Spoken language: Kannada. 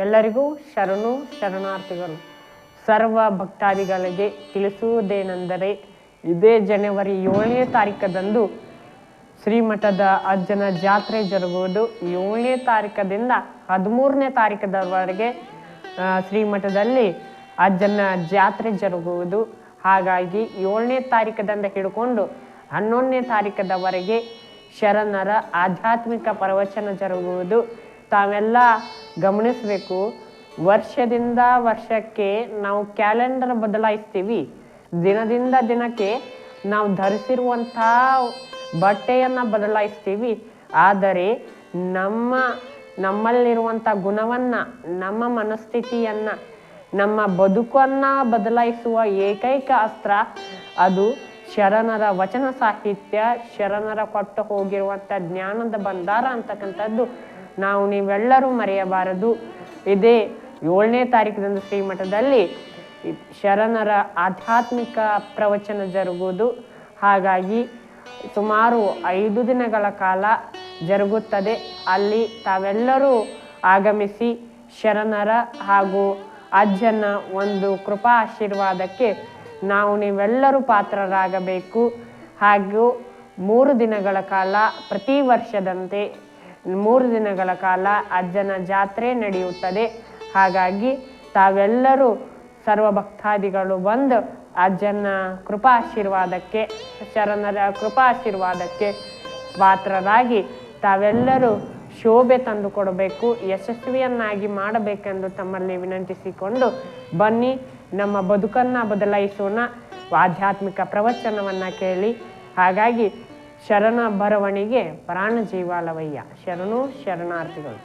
ಎಲ್ಲರಿಗೂ ಶರಣು ಶರಣಾರ್ಥಿಗಳು, ಸರ್ವ ಭಕ್ತಾದಿಗಳಿಗೆ ತಿಳಿಸುವುದೇನೆಂದರೆ, ಇದೇ ಜನವರಿ ಏಳನೇ ತಾರೀಕದಂದು ಶ್ರೀಮಠದ ಅಜ್ಜನ ಜಾತ್ರೆ ಜರುಗುವುದು. ಏಳನೇ ತಾರೀಕದಿಂದ ಹದಿಮೂರನೇ ತಾರೀಕದವರೆಗೆ ಶ್ರೀಮಠದಲ್ಲಿ ಅಜ್ಜನ ಜಾತ್ರೆ ಜರುಗುವುದು. ಹಾಗಾಗಿ ಏಳನೇ ತಾರೀಕದಿಂದ ಹಿಡ್ಕೊಂಡು ಹನ್ನೊಂದನೇ ತಾರೀಕದವರೆಗೆ ಶರಣರ ಆಧ್ಯಾತ್ಮಿಕ ಪ್ರವಚನ ಜರುಗುವುದು. ತಾವೆಲ್ಲ ಗಮನಿಸಬೇಕು. ವರ್ಷದಿಂದ ವರ್ಷಕ್ಕೆ ನಾವು ಕ್ಯಾಲೆಂಡರ್ ಬದಲಾಯಿಸ್ತೀವಿ. ದಿನದಿಂದ ದಿನಕ್ಕೆ ನಾವು ಧರಿಸಿರುವಂಥ ಬಟ್ಟೆಯನ್ನು ಬದಲಾಯಿಸ್ತೀವಿ. ಆದರೆ ನಮ್ಮ ನಮ್ಮಲ್ಲಿರುವಂಥ ಗುಣವನ್ನು, ನಮ್ಮ ಮನಸ್ಥಿತಿಯನ್ನು, ನಮ್ಮ ಬದುಕನ್ನು ಬದಲಾಯಿಸುವ ಏಕೈಕ ಅಸ್ತ್ರ ಅದು ಶರಣರ ವಚನ ಸಾಹಿತ್ಯ, ಶರಣರ ಕೊಟ್ಟು ಹೋಗಿರುವಂಥ ಜ್ಞಾನದ ಭಂಡಾರ ಅಂತಕ್ಕಂಥದ್ದು. ನಾವು ನೀವೆಲ್ಲರೂ ಮರೆಯಬಾರದು. ಇದೇ ಏಳನೇ ತಾರೀಕಿನಂದು ಶ್ರೀಮಠದಲ್ಲಿ ಶರಣರ ಆಧ್ಯಾತ್ಮಿಕ ಪ್ರವಚನ ಜರುಗುವುದು. ಹಾಗಾಗಿ ಸುಮಾರು ಐದು ದಿನಗಳ ಕಾಲ ಜರುಗುತ್ತದೆ. ಅಲ್ಲಿ ತಾವೆಲ್ಲರೂ ಆಗಮಿಸಿ ಶರಣರ ಹಾಗೂ ಅಜ್ಜನ ಒಂದು ಕೃಪಾ ಆಶೀರ್ವಾದಕ್ಕೆ ನಾವು ನೀವೆಲ್ಲರೂ ಪಾತ್ರರಾಗಬೇಕು. ಹಾಗೂ ಮೂರು ದಿನಗಳ ಕಾಲ ಪ್ರತಿ ವರ್ಷದಂತೆ ಮೂರು ದಿನಗಳ ಕಾಲ ಅಜ್ಜನ ಜಾತ್ರೆ ನಡೆಯುತ್ತದೆ. ಹಾಗಾಗಿ ತಾವೆಲ್ಲರೂ ಸರ್ವ ಭಕ್ತಾದಿಗಳು ಬಂದು ಅಜ್ಜನ ಕೃಪಾಶೀರ್ವಾದಕ್ಕೆ, ಶರಣರ ಕೃಪಾಶೀರ್ವಾದಕ್ಕೆ ಪಾತ್ರರಾಗಿ ತಾವೆಲ್ಲರೂ ಶೋಭೆ ತಂದು ಕೊಡಬೇಕು ಯಶಸ್ವಿಯನ್ನಾಗಿ ಮಾಡಬೇಕೆಂದು ತಮ್ಮಲ್ಲಿ ವಿನಂತಿಸಿಕೊಂಡು ಬನ್ನಿ, ನಮ್ಮ ಬದುಕನ್ನು ಬದಲಾಯಿಸೋಣ, ಆಧ್ಯಾತ್ಮಿಕ ಪ್ರವಚನವನ್ನು ಕೇಳಿ. ಹಾಗಾಗಿ ಶರಣ ಬರವಣಿಗೆ ಪ್ರಾಣ ಜೀವಾಲವಯ್ಯ. ಶರಣು ಶರಣಾರ್ಥಿಗಳು.